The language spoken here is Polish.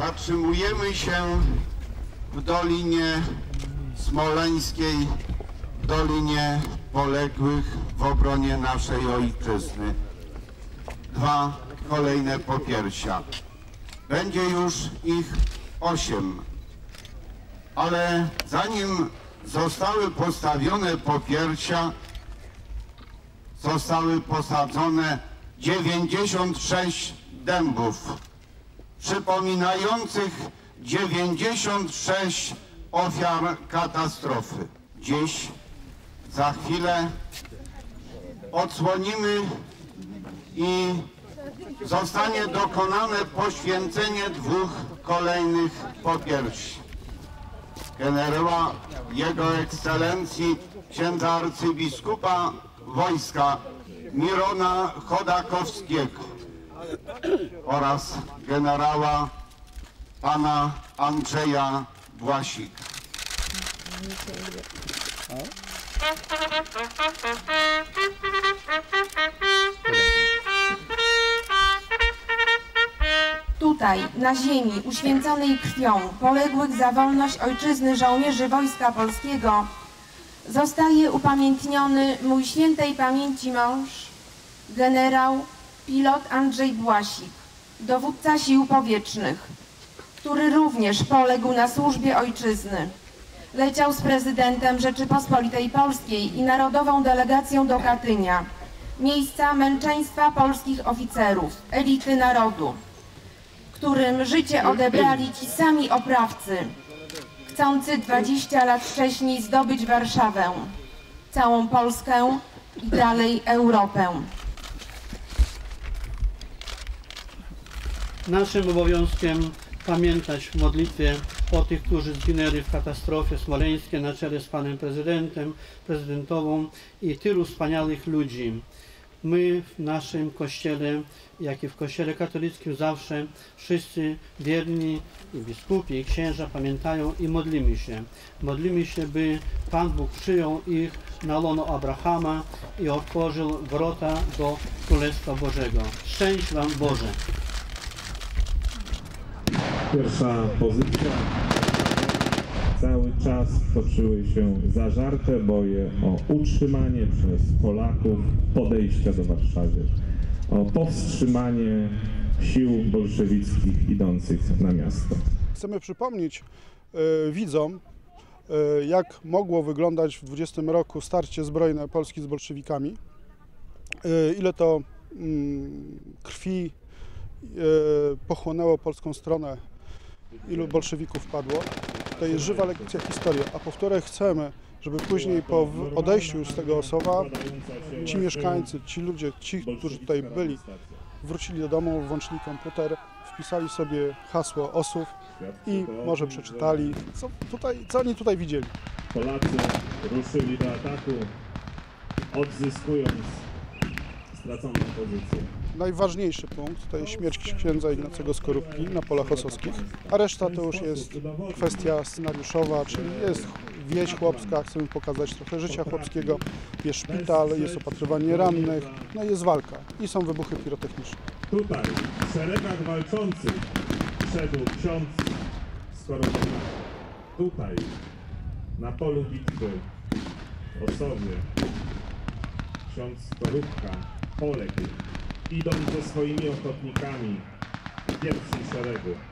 Zatrzymujemy się w Dolinie Smoleńskiej, w Dolinie Poległych w obronie naszej ojczyzny. Dwa kolejne popiersia. Będzie już ich osiem, ale zanim zostały postawione popiersia, zostały posadzone 96 dębów przypominających 96 ofiar katastrofy. Dziś, za chwilę odsłonimy i zostanie dokonane poświęcenie dwóch kolejnych popiersi. Generała Jego Ekscelencji księdza arcybiskupa wojska Mirona Chodakowskiego oraz generała pana Andrzeja Błasika. Tutaj, na ziemi uświęconej krwią poległych za wolność ojczyzny żołnierzy Wojska Polskiego, zostaje upamiętniony mój świętej pamięci mąż, generał, pilot Andrzej Błasik, dowódca sił powietrznych, który również poległ na służbie ojczyzny. Leciał z prezydentem Rzeczypospolitej Polskiej i narodową delegacją do Katynia, miejsca męczeństwa polskich oficerów, elity narodu którym życie odebrali ci sami oprawcy, chcący 20 lat wcześniej zdobyć Warszawę, całą Polskę i dalej Europę. Naszym obowiązkiem pamiętać w modlitwie o tych, którzy zginęli w katastrofie smoleńskiej na czele z panem prezydentem, prezydentową i tylu wspaniałych ludzi. My w naszym kościele, jak i w kościele katolickim zawsze wszyscy wierni i biskupi i księża pamiętają i modlimy się. Modlimy się, by Pan Bóg przyjął ich na łono Abrahama i otworzył wrota do Królestwa Bożego. Szczęść Wam Boże! Pierwsza pozycja. Cały czas toczyły się zażarte boje o utrzymanie przez Polaków podejścia do Warszawy, o powstrzymanie sił bolszewickich idących na miasto. Chcemy przypomnieć e, widzom, e, jak mogło wyglądać w 20 roku starcie zbrojne Polski z bolszewikami, e, ile to mm, krwi pochłonęło polską stronę, ilu bolszewików padło. To jest żywa lekcja historii, a po której chcemy, żeby później po odejściu z tego Osowa ci mieszkańcy, ci ludzie, ci, którzy tutaj byli, wrócili do domu, włączyli komputer, wpisali sobie hasło osób i może przeczytali, co, tutaj, co oni tutaj widzieli. Polacy ruszyli do ataku, odzyskując straconą pozycję. Najważniejszy punkt to jest śmierć księdza Ignacego Skorupki na polach osowskich, a reszta to już jest kwestia scenariuszowa, czyli jest wieś chłopska, chcemy pokazać trochę życia chłopskiego, jest szpital, jest opatrywanie rannych, no i jest walka i są wybuchy pirotechniczne. Tutaj w szeregach walczących szedł ksiądz Skorupka. Tutaj na polu bitwy Osowie ksiądz Skorupka poległ, idąc ze swoimi ochotnikami w pierwszym szeregu.